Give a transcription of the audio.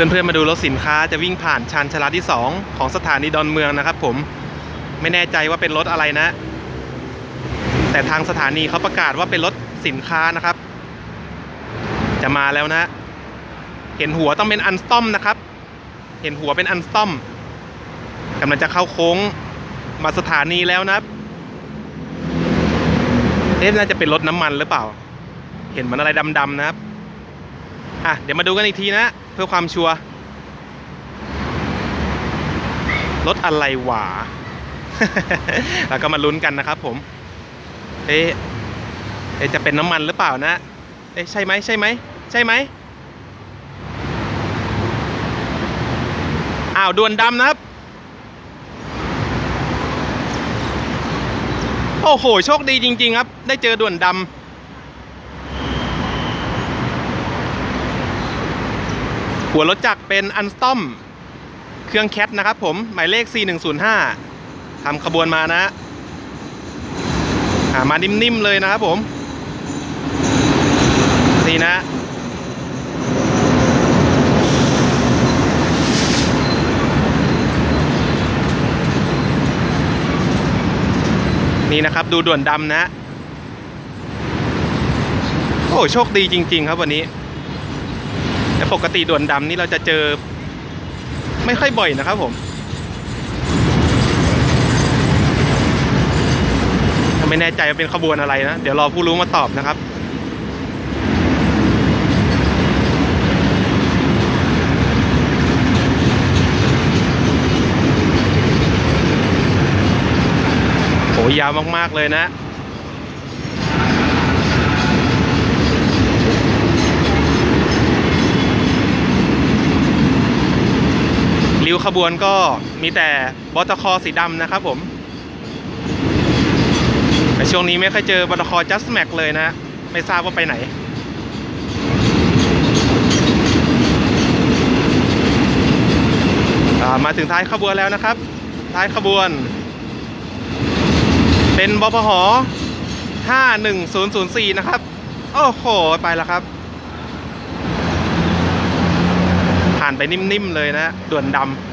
เพื่อนๆมาดูรถสินค้าจะวิ่งผ่านชานชลาที่ 2 ของสถานีดอนเมืองนะครับ ผมไม่แน่ใจว่าเป็นรถอะไรนะ แต่ทางสถานีเขาประกาศว่าเป็นรถสินค้านะครับ จะมาแล้วนะ เห็นหัวต้องเป็นอันสตอมนะครับ เห็นหัวเป็นอันสตอมกำลังจะเข้าโค้งมาสถานีแล้วนะครับเอ๊ะน่าจะเป็นรถน้ำมันหรือเปล่า เห็นมันอะไรดำๆนะครับ อะ เดี๋ยวมาดูกันอีกทีนะ พื่อความชัวร์รถอะไรหวา แล้วก็มาลุ้นกันนะครับผมเอ๊ะเอ๊ะจะเป็นน้ำมันหรือเปล่านะ เอ๊ะใช่ไหมใช่ไหมใช่ไหมอ้าวดวนดำนะครับ โอ้โห โชคดีจริง ๆ ครับ ได้เจอด่วนดำ หัวรถจักรเป็นอันสตอมเครื่องแคทนะครับผม หมายเลข 4105ทำขบวนมานะอ่ามานิ่มๆเลยนะครับผม นี่นะ นี่นะครับดูด่วนดำนะ โอ้โชคดีจริง ๆ ครับวันนี้ แต่ปกติด่วนดำนี่เราจะเจอ ไม่ค่อยบ่อยนะครับผมไม่แน่ใจว่าเป็นขบวนอะไรนะ เดี๋ยวรอผู้รู้มาตอบนะครับโหยาวมาก ๆ เลยนะ ริ้วขบวนก็มีแต่บอตคอสีดำนะครับผม แต่ช่วงนี้ไม่ค่อยเจอบอตคอจัสแม็กเลยนะ ไม่ทราบว่าไปไหน มาถึงท้ายขบวนแล้วนะครับ ท้ายขบวน เป็นบพห5104 นะครับ โอ้โห ไปแล้วครับ ผ่านไปนิ่มๆเลยนะด่วนดำ